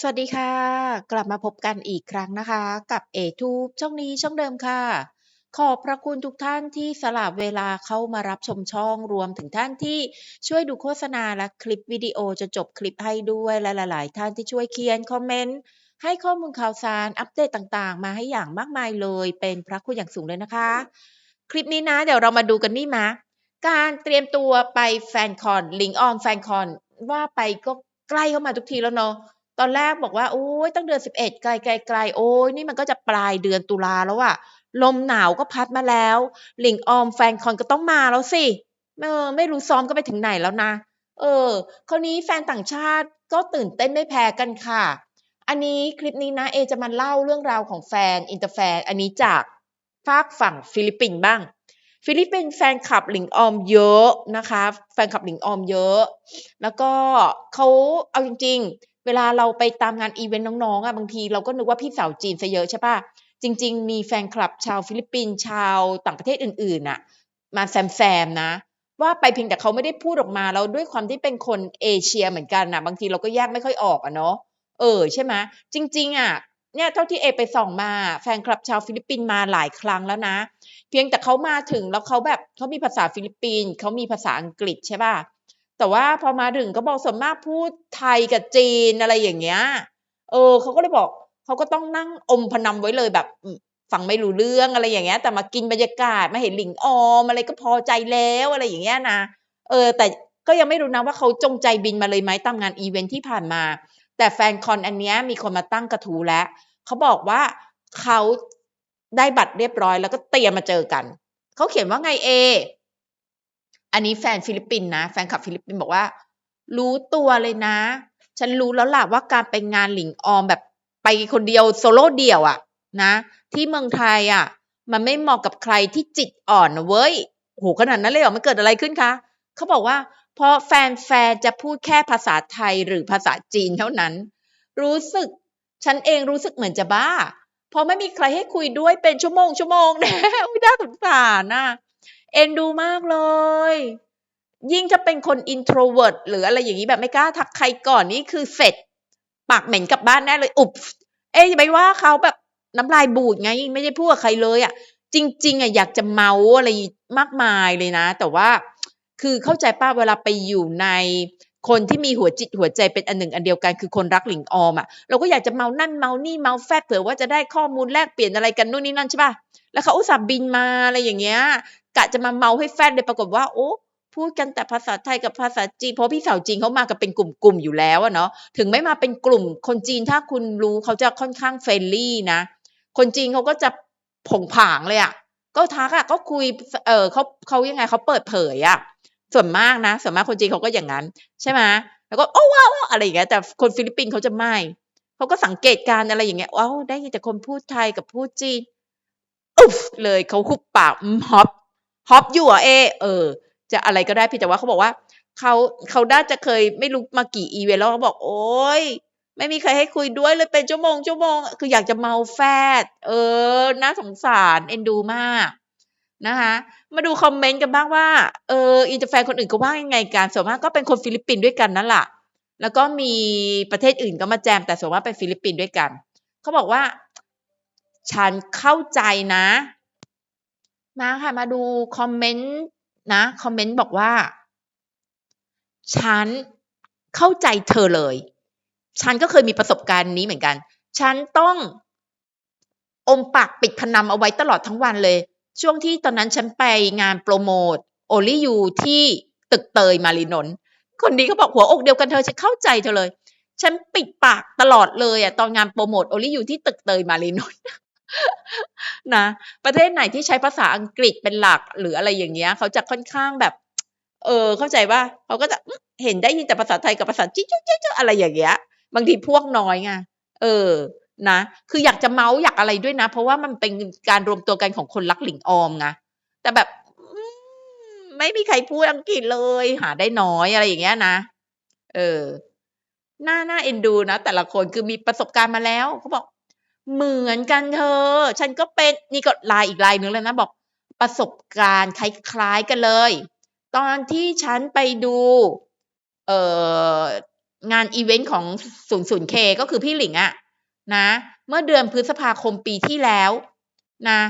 สวัสดีค่ะ กลับมาพบกันอีกครั้งนะคะ กับ A-Tube ช่องนี้ช่องเดิมค่ะ ขอบพระคุณทุกท่านที่สละเวลาเข้ามารับชมช่องรวมถึงท่านที่ช่วยดูโฆษณาและคลิปวิดีโอจนจบคลิปให้ด้วยและหลาย ๆ ท่านที่ช่วยเขียนคอมเมนต์ให้ข้อมูลข่าวสารอัปเดตต่าง ๆ มาให้อย่างมากมายเลย เป็นพระคุณอย่างสูงเลยนะคะ คลิปนี้นะเดี๋ยวเรามาดูกันนี่มะการเตรียมตัวไปแฟนคอนลิงออมแฟนคอนว่าไปก็ใกล้เข้ามาทุกทีแล้วเนาะ ตอนแรกบอกว่าโอ๊ยตั้งเดือน11ไกลๆๆโอ๊ยนี่มันก็จะปลายเดือนตุลาแล้วอะลมหนาวก็พัดมาแล้ว หลิงออมแฟนคอนก็ต้องมาแล้วสิเออไม่รู้ซ้อมกันไปถึงไหนแล้วนะ เออคราวนี้แฟนต่างชาติก็ตื่นเต้นไม่แพ้กันค่ะ อันนี้คลิปนี้นะเอจะมาเล่าเรื่องราวของแฟนอินเตอร์แฟน อันนี้จากฝากฝั่งฟิลิปปินส์บ้าง ฟิลิปปินส์แฟนคลับหลิงออมเยอะนะคะ แฟนคลับหลิงออมเยอะ แล้วก็เขาเอาจริงๆ เวลาเราไปตามงานอิเวนต์น้องๆอะบางทีเราก็นึกว่าพี่สาวจีนเสียเยอะใช่ปล่าจริง ๆ มีแฟนคลับชาวฟิลิปปินส์ชาวต่างประเทศอื่นๆน่ะ มาแซมๆนะ ว่าไปเพียงแต่เขาไม่ได้พูดออกมาแล้วด้วยความที่เป็นคนเอเชียเหมือนกันนะบางทีเราก็แยกไม่ค่อยออกอะเนาะเออใช่ไหมจริง ๆอะเนี่ยเท่าที่เอไปส่องมาแฟนคลับชาวฟิลิปปินส์มาหลายครั้งแล้วนะ เพียงแต่เขามาถึงแล้วเขาแบบเขามีภาษาฟิลิปปินส์เขามีภาษาอังกฤษใช่ปล่า แต่ว่าพอมาถึงเขาบอกส่วนมากพูดไทยกับจีนอะไรอย่างเงี้ย เออเขาก็เลยบอกเขาก็ต้องนั่งอมพนำไว้เลยแบบฟังไม่รู้เรื่องอะไรอย่างเงี้ย แต่มากินบรรยากาศมาเห็นหลิงออมอะไรก็พอใจแล้วอะไรอย่างเงี้ยนะเออ แต่ก็ยังไม่รู้นะว่าเขาจงใจบินมาเลยไหมตามงานอิเวนต์ที่ผ่านมา แต่แฟนคอนอันเนี้ยมีคนมาตั้งกระทู้แล้วเขาบอกว่าเขาได้บัตรเรียบร้อยแล้วก็เตรียมมาเจอกันเขาเขียนว่าไงเอ อันนี้แฟนฟิลิปปินส์นะแฟนคลับฟิลิปปินส์บอกว่า รู้ตัวเลยนะ ฉันรู้แล้วล่ะว่าการไปงานหลิงออมแบบไปคนเดียวโซโล่เดี่ยวอะนะ ที่เมืองไทยอะมันไม่เหมาะกับใครที่จิตอ่อนนะเว้ยโอ้โฮขนาดนั้นเลยเหรอมันเกิดอะไรขึ้นคะเขาบอกว่า เพราะแฟนๆจะพูดแค่ภาษาไทยหรือภาษาจีนเท่านั้น รู้สึก ฉันเองรู้สึกเหมือนจะบ้า เพราะไม่มีใครให้คุยด้วยเป็นชั่วโมงๆแล้วอุ๊ยน่าสงสารน่ะ เอ็นดูมากเลย ยิ่งถ้าเป็นคน introvert หรืออะไรอย่างงี้แบบไม่กล้าทักใครก่อนนี่คือเสร็จ ปากเหม็นกลับบ้านแน่เลย อุบเอ๊อย่าไปว่าเขาแบบน้ำลายบูดไงไม่ได้พูดกับใครเลยอะจริง ๆอะอยากจะเมาอะไรมากมายเลยนะ แต่ว่าคือเข้าใจปล่าเวลาไปอยู่ในคนที่มีหัวจิตหัวใจเป็นอันหนึ่งอันเดียวกันคือคนรักหลิงออมอะเราก็อยากจะเมานั่นเมานี่เมาแฟดเผื่อว่าจะได้ข้อมูลแลกเปลี่ยนอะไรกันนู่นนี่นั่นใช่เปล่าแล้วเขาอุตส่าห์บินมาอะไรอย่างเงี้ย กะจะมาเมาให้แฟดเลยปรากฏว่าโอ้พูดกันแต่ภาษาไทยกับภาษาจีนเพราะพี่สาวจีนเขามากันเป็นกลุ่มๆอยู่แล้วอะเนาะถึงไม่มาเป็นกลุ่ม คนจีนถ้าคุณรู้เขาจะค่อนข้าง friendly นะ คนจีนเขาก็จะผงผางเลยอะก็ทักอะก็คุยเออเขาเขายังไงเขาเปิดเผยอะส่วนมากนะส่วนมากคนจีนเขาก็อย่างงั้น ใช่ไหมแล้วก็โอ้ว้าวอะไรอย่างเงี้ยแต่คนฟิลิปปินส์เขาจะไม่เขาก็สังเกตการณ์อะไรอย่างเงี้ยอ้าวได้ยินแต่คนพูดไทยกับพูดจีนอึฟเลยเขาหุบปากมฮอป ฮอปอยู่เหรอเอเออ จะอะไรก็ได้พียงแต่ว่าเขาบอกว่าเขาเขาน่าจะเคยไม่รู้มากี่อิเวนต์แล้วเขาบอกโอ๊ยไม่มีใครให้คุยด้วยเลยเป็นชั่วโมงๆคืออยากจะเมาแฟด เออ น่าสงสารเอ็นดูมากนะคะ มาดูคอมเมนต์กันบ้างว่าเอออินเตอร์แฟนคนอื่นเขาว่ายังไงกันส่วนมากก็เป็นคนฟิลิปปินส์ด้วยกันนั่นแหละแล้วก็มีประเทศอื่นก็มาแจม แต่ส่วนมากเป็นฟิลิปปินส์ด้วยกัน เขาบอกว่า ฉันเข้าใจนะ มาค่ะมาดูคอมเมนต์นะคอมเมนต์บอกว่า ฉันเข้าใจเธอเลย ฉันก็เคยมีประสบการณ์นี้เหมือนกัน ฉันต้องอมปากปิดพนันเอาไว้ตลอดทั้งวันเลย ช่วงที่ตอนนั้นฉันไปงานโพรโมต Only You ที่ตึกเตยมารีนนท์คนนี้เขาบอกหัวอกเดียวกันเธอฉันเข้าใจเธอเลย ฉันปิดปากตลอดเลยอะตอนงานโพรโมต Only You ที่ตึกเตยมารีนนท์ นะประเทศไหนที่ใช้ภาษาอังกฤษเป็นหลักหรืออะไรอย่างเงี้ย เขาจะค่อนข้างแบบ เออ เข้าใจเปล่าเขาก็จะเห็นได้ยินแต่ภาษาไทยกับภาษาจีนอะไรอย่างเงี้ย บางทีพวกน้อยไงเออนะคืออยากจะเมาท์อยากอะไรด้วยนะ เพราะว่ามันเป็นการรวมตัวกันของคนรักหลิงออมไงแต่แบบไม่มีใครพูดอังกฤษเลย หาได้น้อยอะไรอย่างเงี้ยนะเออหน่าหน่าเอ็นดูนะแต่ละคนคือมีประสบการณ์มาแล้วเขาบอก เหมือนกันเธอ ฉันก็เป็นนี่ก็ LINE อีก LINE หนึ่งแล้วนะบอกประสบการณ์คล้ายๆกันเลย ตอนที่ฉันไปดูเอ่องานอีเวนต์ของ 00K ก็คือพี่หลิงอะนะ เมื่อเดือนพฤษภาคมปีที่แล้วนะ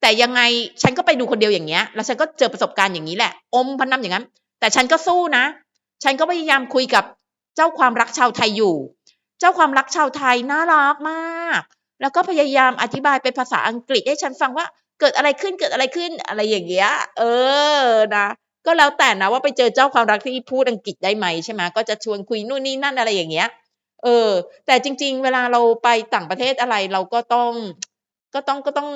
แต่ยังไงฉันก็ไปดูคนเดียวอย่างเงี้ย แล้วฉันก็เจอประสบการณ์อย่างนี้แหละ อมพันน้ำอย่างนั้น แต่ฉันก็สู้นะ ฉันก็พยายามคุยกับเจ้าความรักชาวไทยอยู่ เจ้าความรักชาวไทยน่ารักมาก แล้วก็พยายามอธิบายเป็นภาษาอังกฤษให้ฉันฟังว่าเกิดอะไรขึ้นเกิดอะไรขึ้นอะไรอย่างเงี้ย เออนะก็แล้วแต่นะว่าไปเจอเจ้าความรักที่พูดอังกฤษได้ไหมใช่ไหมก็จะชวนคุยนู่นนี่นั่นอะไรอย่างเงี้ย เออ แต่จริง ๆ เวลาเราไปต่างประเทศอะไรเราก็ต้อง ก็ต้องก็ต้อง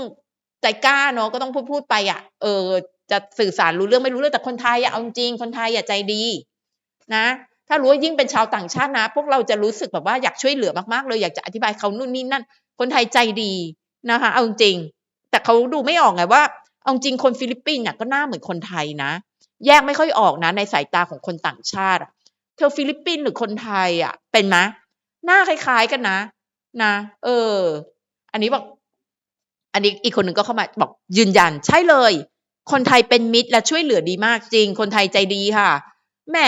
ใจกล้าเนาะก็ต้องพูดพูดไปอะ เออ จะสื่อสารรู้เรื่องไม่รู้เรื่องแต่คนไทยอะเอาจริงคนไทยอะใจดี นะถ้ารู้ว่ายิ่งเป็นชาวต่างชาตินะ พวกเราจะรู้สึกแบบว่าอยากช่วยเหลือมากๆเลยอยากจะอธิบายเขานู่นนี่นั่น คนไทยใจดีนะคะ เอาจริง แต่เขาดูไม่ออกไงว่า เอาจริงคนฟิลิปปินส์น่ะก็หน้าเหมือนคนไทยนะ แยกไม่ค่อยออกนะ ในสายตาของคนต่างชาติเธอฟิลิปปินส์หรือคนไทยอะ เป็นไหมหน้าคล้าย ๆกันนะ นะ เออ อันนี้บอก อันนี้อีกคนหนึ่งก็เข้ามาบอกยืนยัน ใช่เลย คนไทยเป็นมิตรและช่วยเหลือดีมากจริง คนไทยใจดีค่ะแหม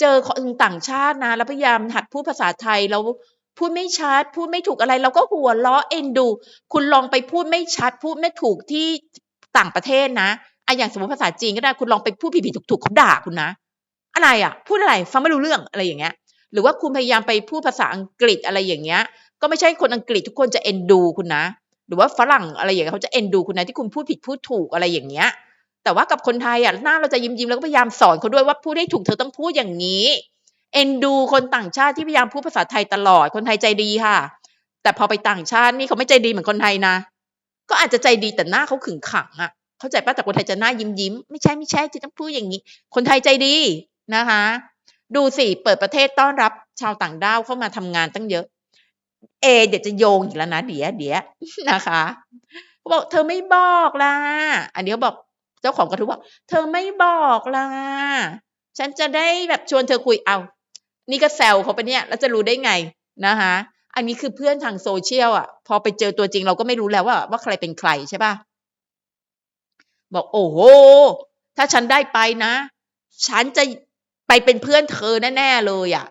เจอคนต่างชาตินะ แล้วพยายามหัดพูดภาษาไทยแล้ว พูดไม่ชัด พูดไม่ถูกอะไรเราก็หัวเราะเอ็นดู คุณลองไปพูดไม่ชัด พูดไม่ถูกที่ต่างประเทศนะอะอย่างสมมติภาษาจีนก็ได้คุณลองไปพูดผิดๆถูกๆเขาด่าคุณนะ อะไรอะ พูดอะไรฟังไม่รู้เรื่องอะไรอย่างเงี้ย หรือว่าคุณพยายามไปพูดภาษาอังกฤษอะไรอย่างเงี้ย ก็ไม่ใช่คนอังกฤษทุกคนจะเอ็นดูคุณนะ หรือว่าฝรั่งอะไรอย่างเงี้ยเขาจะเอ็นดูคุณนะที่คุณพูดผิดพูดถูกอะไรอย่างเงี้ย แต่ว่ากับคนไทยอะหน้าเราจะยิ้มยิ้มแล้วก็พยายามสอนเขาด้วยว่าพูดให้ถูกเธอต้องพูดอย่างนี้ เอ็นดูคนต่างชาติที่พยายามพูดภาษาไทยตลอดคนไทยใจดีค่ะ แต่พอไปต่างชาตินี่เขาไม่ใจดีเหมือนคนไทยนะ ก็อาจจะใจดีแต่หน้าเขาขึงขังอะ เข้าใจป่ะแต่คนไทยจะหน้ายิ้มยิ้มไม่ใช่ไม่ใช่ที่ต้องพูดอย่างนี้ คนไทยใจดีนะคะ ดูสิเปิดประเทศต้อนรับชาวต่างด้าวเข้ามาทำงานตั้งเยอะ เอเดี๋ยวจะโยงอีกแล้วนะเดี๋ยวเดี๋ยวนะคะเขาบอกเธอไม่บอกล่ะอันนี้เขาบอกเจ้าของกระทู้บอกเธอไม่บอกล่ะฉันจะได้แบบชวนเธอคุยเอา นี่ก็แซวเขาไปเนี่ยแล้วจะรู้ได้ไงนะคะอันนี้คือเพื่อนทางโซเชียลอะ พอไปเจอตัวจริงเราก็ไม่รู้แล้วว่า ว่าใครเป็นใครใช่ปะบอกโอ้โห ถ้าฉันได้ไปนะ ฉันจะไปเป็นเพื่อนเธอแน่ๆเลยอะ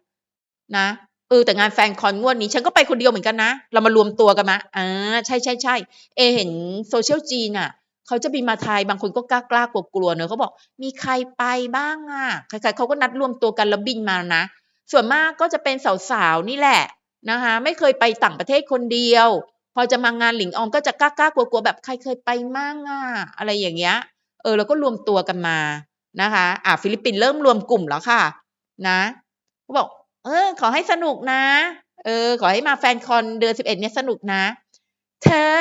นะเออแต่งานแฟนคอนงวดนี้ ฉันก็ไปคนเดียวเหมือนกันนะ เรามารวมตัวกันมาอ่าใช่ใช่ใช่เอเห็นโซเชียลจีนอะเขาจะบินมาไทยบางคนก็กล้ากล้ากลัวกลัวๆเนอะเขาบอก มีใครไปบ้างอะใครๆเขาก็นัดรวมตัวกันแล้วบินมานะ ส่วนมากก็จะเป็นสาวๆนี่แหละนะคะไม่เคยไปต่างประเทศคนเดียว พอจะมางานหลิงออมก็จะกล้ากล้ากลัวกลัวๆแบบใครเคยไปมั่งอะอะไรอย่างเงี้ยเออแล้วก็รวมตัวกันมานะคะอ่าฟิลิปปินส์เริ่มรวมกลุ่มแล้วค่ะ นะเขาบอก เออ ขอให้สนุกนะ เออ ขอให้มาแฟนคอนเดือนสิบเอ็ดเนี่ยสนุกนะ เธอ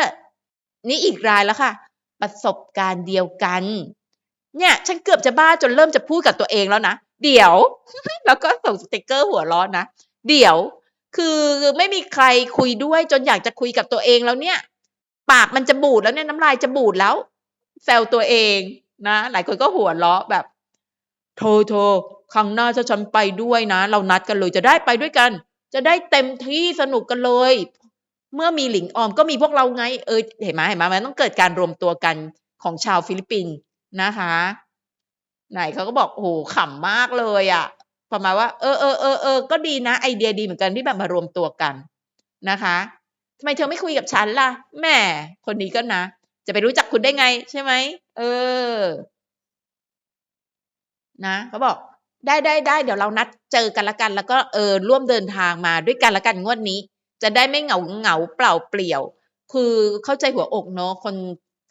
นี่อีกรายแล้วค่ะ ประสบการณ์เดียวกัน เนี่ย ฉันเกือบจะบ้าจนเริ่มจะพูดกับตัวเองแล้วนะ เดี๋ยว แล้วก็ส่งสติกเกอร์หัวร้อนนะ เดี๋ยว คือไม่มีใครคุยด้วยจนอยากจะคุยกับตัวเองแล้วเนี่ย ปากมันจะบูดแล้วเนี่ยน้ำลายจะบูดแล้วแซวตัวเองนะ หลายคนก็หัวเราะแบบ โทรโทรครั้งหน้าถ้าฉันไปด้วยนะ เรานัดกันเลยจะได้ไปด้วยกัน จะได้เต็มที่สนุกกันเลย เมื่อมีหลิงออมก็มีพวกเราไง เออเห็นไหมเห็นไหมมันต้องเกิดการรวมตัวกันของชาวฟิลิปปินส์นะคะ ไหนเขาก็บอกโอ้โหขำมากเลยอะ่ะประมาณว่า เออเออเออเออก็ดีนะไอเดียดีเหมือนกันที่แบบมารวมตัวกันนะคะทำไมเธอไม่คุยกับฉันล่ะแหม่คนนี้ก็นะ จะไปรู้จักคุณได้ไง ใช่ไหมเออ นะเขาบอก ได้ได้ได้เดี๋ยวเรานัดเจอกันละกัน แล้วก็เออร่วมเดินทางมาด้วยกันละกันงวดนี้ จะได้ไม่เหงาเหงาเปล่าเปลี่ยว คือเข้าใจหัวอกเนาะคน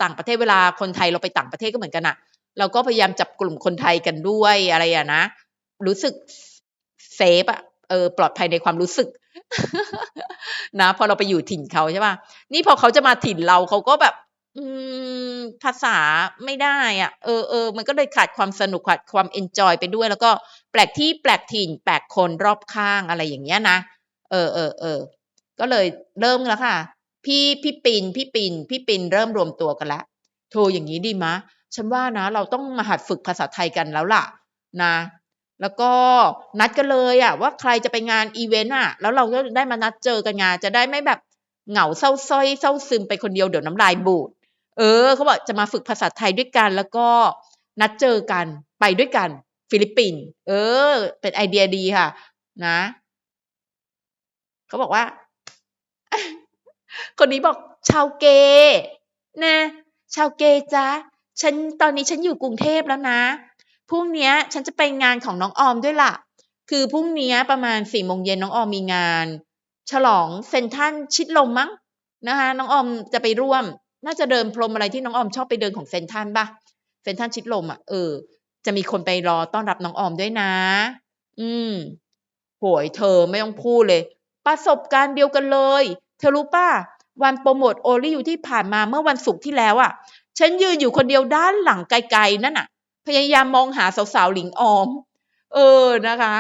ต่างประเทศเวลาคนไทยเราไปต่างประเทศก็เหมือนกันอะ เราก็พยายามจับกลุ่มคนไทยกันด้วยอะไรอะนะ รู้สึกเซฟอะเออปลอดภัยในความรู้สึก นะพอเราไปอยู่ถิ่นเขาใช่ป่ะนี่พอเขาจะมาถิ่นเราเขาก็แบบ อืมภาษาไม่ได้อะเออเออมันก็เลยขาดความสนุกขาดความเอนจอยไปด้วย แล้วก็แปลกที่แปลกถิ่น แปลกคนรอบข้างอะไรอย่างเงี้ยนะเออเออเออก็เลยเริ่มแล้วค่ะ พี่พี่ปินพี่ปินพี่ปินเริ่มรวมตัวกันแล้วโทรอย่างนี้ดีมะ ฉันว่านะ เราต้องมาหัดฝึกภาษาไทยกันแล้วล่ะนะ แล้วก็นัดกันเลยอะว่าใครจะไปงานอีเวนต์อะแล้วเราก็ได้มานัดเจอกันงานจะได้ไม่แบบเหงาเศร้าส้อยเศร้าซึมไปคนเดียวเดี๋ยวน้ำลายบูด เออเขาบอกจะมาฝึกภาษาไทยด้วยกัน แล้วก็นัดเจอกันไปด้วยกัน ฟิลิปปินส์เออ เป็นไอเดียดีค่ะ นะเขาบอกว่า คนนี้บอกชาวเกย์นะชาวเกย์จ้ะ ฉันตอนนี้ฉันอยู่กรุงเทพแล้วนะพรุ่งนี้ฉันจะไปงานของน้องออมด้วยล่ะ คือพรุ่งนี้ประมาณสี่โมงเย็นน้องออมมีงาน ฉลองเซนทันชิดลมมั้งนะคะน้องออมจะไปร่วม น่าจะเดินพรมอะไรที่น้องออมชอบไปเดินของเซนทันปะเซนทันชิดลมอะเออ จะมีคนไปรอต้อนรับน้องออมด้วยนะ อืมโหยเธอไม่ต้องพูดเลย ประสบการณ์เดียวกันเลย เธอรู้ป่ะวันโปรโมทโอลิอยู่ที่ผ่านมาเมื่อวันศุกร์ที่แล้วอะ ฉันยืนอยู่คนเดียวด้านหลังไกลๆนั่นน่ะ พยายามมองหาสาวๆหลิงออม เออนะคะ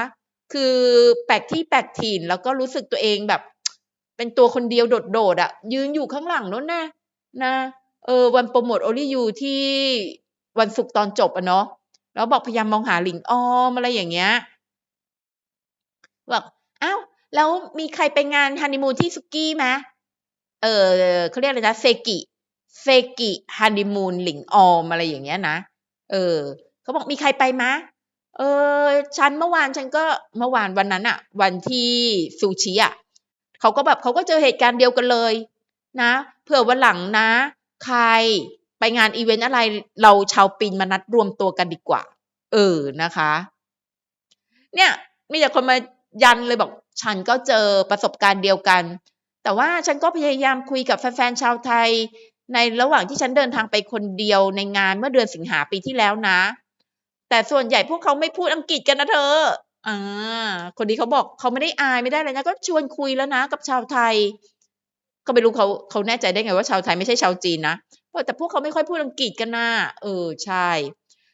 คือแปลกที่แปลกถิ่นแล้วก็รู้สึกตัวเองแบบ เป็นตัวคนเดียวโดดๆอะ ยืนอยู่ข้างหลังนู้นนะนะ เออ วันโปรโมทโอลิยูที่วันศุกร์ตอนจบอะเนาะแล้วบอกพยายามมองหาหลิงออมอะไรอย่างเงี้ยบอกอ้าวแล้วมีใครไปงานฮันนีมูนที่สุกี้ไหมเออเขาเรียกอะไรนะเซกิ เซกิฮันนีมูนหลิงออมอะไรอย่างเงี้ยนะ เออเขาบอกมีใครไปไหมเออ ฉันเมื่อวานฉันก็เมื่อวานวันนั้นอะวันที่ซูชิอะเขาก็แบบเขาก็เจอเหตุการณ์เดียวกันเลย นะเผื่อวันหลังนะ ใครไปงานอีเวนต์อะไรเราชาวปินมานัดรวมตัวกันดีกว่า เออนะคะ เนี่ย มีแต่คนมายันเลยบอก ฉันก็เจอประสบการณ์เดียวกัน แต่ว่าฉันก็พยายามคุยกับแฟนๆชาวไทย ในระหว่างที่ฉันเดินทางไปคนเดียวในงานเมื่อเดือนสิงหาปีที่แล้วนะ แต่ส่วนใหญ่พวกเขาไม่พูดอังกฤษกันนะเธออ่าคนนี้เขาบอกเขาไม่ได้อายไม่ได้เลยนะ ก็ชวนคุยแล้วนะ กับชาวไทย ก็ไม่รู้เขาเขาแน่ใจได้ไงว่าชาวไทยไม่ใช่ชาวจีนนะเพราแต่พวกเขาไม่ค่อยพูดอังกฤษกันนะเออใช่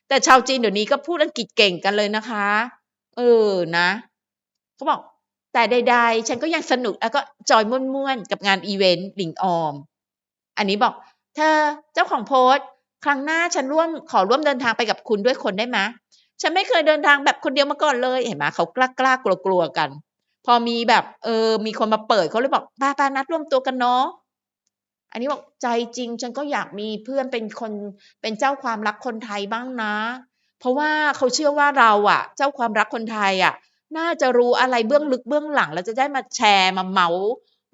แต่ชาวจีนเดี๋ยวนี้ก็พูดอังกฤษเก่งกันเลยนะคะ เออนะเขาบอก แต่ใด ๆ ฉันก็ยังสนุกแล้วก็จอยม่วนๆกับงานอีเวนต์หลิงออม อันนี้บอก เธอเจ้าของโพสต์ ครั้งหน้าฉันร่วมขอร่วมเดินทางไปกับคุณด้วยคนได้ไหมฉันไม่เคยเดินทางแบบคนเดียวมาก่อนเลยเห็นไหมเขากล้ากล้ากลัวกลัวกัน พอมีแบบเออมีคนมาเปิดเขาเลยบอกป้าป้านัดร่วมตัวกันเนาะอันนี้บอกใจจริงฉันก็อยากมีเพื่อนเป็นคนเป็นเจ้าความรักคนไทยบ้างนะ เพราะว่าเขาเชื่อว่าเราอะเจ้าความรักคนไทยอะน่าจะรู้อะไรเบื้องลึกเบื้องหลังแล้วจะได้มาแชร์มาเมาส์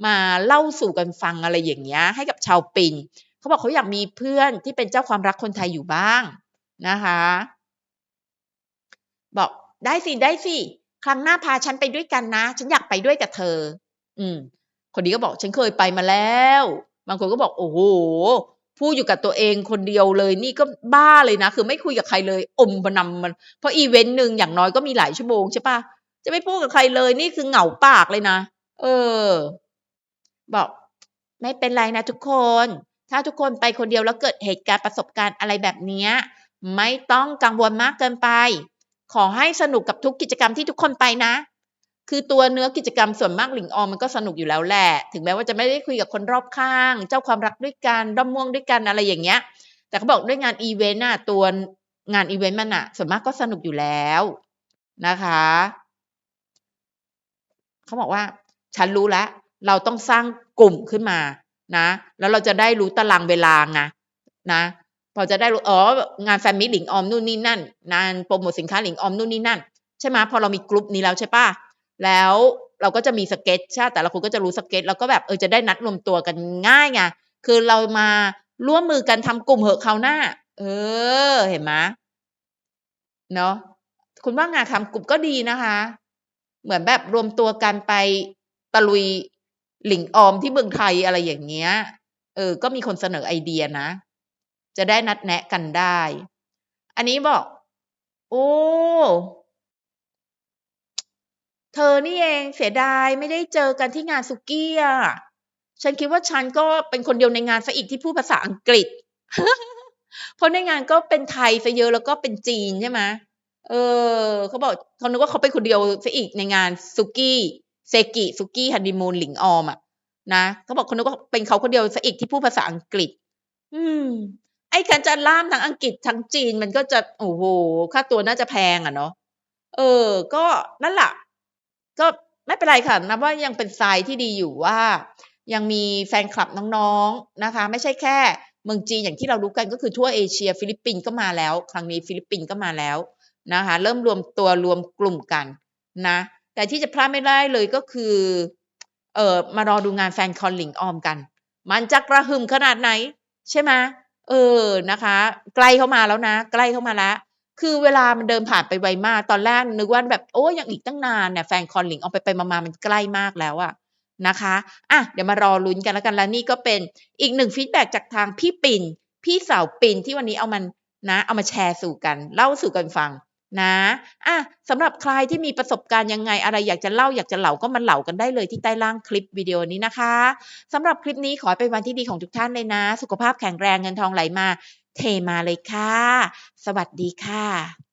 มาเล่าสู่กันฟังอะไรอย่างเงี้ยให้กับชาวปิน เขาบอกเขาอยากมีเพื่อนที่เป็นเจ้าความรักคนไทยอยู่บ้างนะคะ บอกได้สิได้สิครั้งหน้าพาฉันไปด้วยกันนะ ฉันอยากไปด้วยกับเธอ อืม คนนี้ก็บอกฉันเคยไปมาแล้ว บางคนก็บอกโอ้โหพูดอยู่กับตัวเองคนเดียวเลยนี่ก็บ้าเลยนะ คือไม่คุยกับใครเลย อมบนำมัน เพราะอีเวนต์หนึ่งอย่างน้อยก็มีหลายชั่วโมงใช่ปะจะไม่พูดกับใครเลยนี่คือเหงาปากเลยนะ เออ บอก ไม่เป็นไรนะทุกคน ถ้าทุกคนไปคนเดียวแล้วเกิดเหตุการณ์ประสบการณ์อะไรแบบนี้ไม่ต้องกังวลมากเกินไป ขอให้สนุกกับทุกกิจกรรมที่ทุกคนไปนะ คือตัวเนื้อกิจกรรมส่วนมากหลิงออมมันก็สนุกอยู่แล้วแหละ ถึงแม้ว่าจะไม่ได้คุยกับคนรอบข้าง เจ้าความรักด้วยกันด้อมม่วงด้วยกันอะไรอย่างเงี้ย แต่เขาบอกด้วยงานอีเวนต์น่ะตัวงานอีเวนต์มันอะส่วนมากก็สนุกอยู่แล้วนะคะเขาบอกว่า ฉันรู้แล้ว เราต้องสร้างกลุ่มขึ้นมา นะ แล้วเราจะได้รู้ตารางเวลาไงนะ พอจะได้รู้อ๋องานแฟมิตหลิงออมนู่นนี่นั่นงานโปรโมทสินค้าหลิงออมนู่นนี่นั่นใช่ไหมพอเรามีกลุ่มนี้แล้วใช่ปะแล้วเราก็จะมีสเก็ตใช่แต่ละคนก็จะรู้สเก็ตแล้วก็แบบเออจะได้นัดรวมตัวกันง่ายไงคือเรามาร่วมมือกันทำกลุ่มเหอะคราวหน้า เออ เห็นไหมเนาะคุณว่างานทำกลุ่มก็ดีนะคะ เหมือนแบบรวมตัวกันไปตะลุย หลิงออมที่เมืองไทยอะไรอย่างเงี้ย เออ ก็มีคนเสนอไอเดียนะ จะได้นัดแนะกันได้ อันนี้บอก โอ้ เธอนี่เองเสียดายไม่ได้เจอกันที่งานสุกี้อะ ฉันคิดว่าฉันก็เป็นคนเดียวในงานซะอีกที่พูดภาษาอังกฤษ เพราะในงานก็เป็นไทยซะเยอะแล้วก็เป็นจีนใช่ไหมเออ เขาบอกเขานึกว่าเขาเป็นคนเดียวซะอีกในงานสุกี้ เซกิสุกี้ฮันนีมูนหลิงออมอะนะเขาบอกเขานึกว่าเป็นเขาคนเดียวซะอีกที่พูดภาษาอังกฤษ อืม ไอ้การจะล่ามทั้งอังกฤษทั้งจีนมันก็จะโอ้โหค่าตัวน่าจะแพงอะเนาะเออ ก็นั่นแหละก็ไม่เป็นไรค่ะนับว่ายังเป็นทรายที่ดีอยู่ว่า ยังมีแฟนคลับน้องๆนะคะ ไม่ใช่แค่ เมืองจีนอย่างที่เรารู้กันก็คือทั่วเอเชีย ฟิลิปปินส์ก็มาแล้ว ครั้งนี้ฟิลิปปินส์ก็มาแล้วนะคะ เริ่มรวมตัวรวมกลุ่มกันนะ แต่ที่จะพลาดไม่ได้เลยก็คือ เออมารอดูงานแฟนคอนหลิงออมกัน มันจะกระหึ่มขนาดไหน ใช่ไหมเออนะคะ ใกล้เข้ามาแล้วนะ ใกล้เข้ามาแล้วคือเวลามันเดินผ่านไปไวมาก ตอนแรกนึกว่าแบบโอ้ยังอีกตั้งนานเนี่ยแฟนคอนหลิงออมไปไปมาๆมันใกล้มากแล้วอะนะคะอะเดี๋ยวมารอลุ้นกันแล้วกันและนี่ก็เป็นอีกหนึ่งฟีดแบ็จากทางพี่ปิ่นพี่สาวปิ่นที่วันนี้เอามันนะ เอามาแชร์สู่กัน เล่าสู่กันฟัง นะอะสำหรับใครที่มีประสบการณ์ยังไงอะไรอยากจะเล่าอยากจะเหล่าก็มันเหล่ากันได้เลยที่ใต้ล่างคลิปวิดีโอนี้นะคะสำหรับคลิปนี้ขอเป็นวันที่ดีของทุกท่านเลยนะ สุขภาพแข็งแรงเงินทองไหลมา เทมาเลยค่ะ สวัสดีค่ะ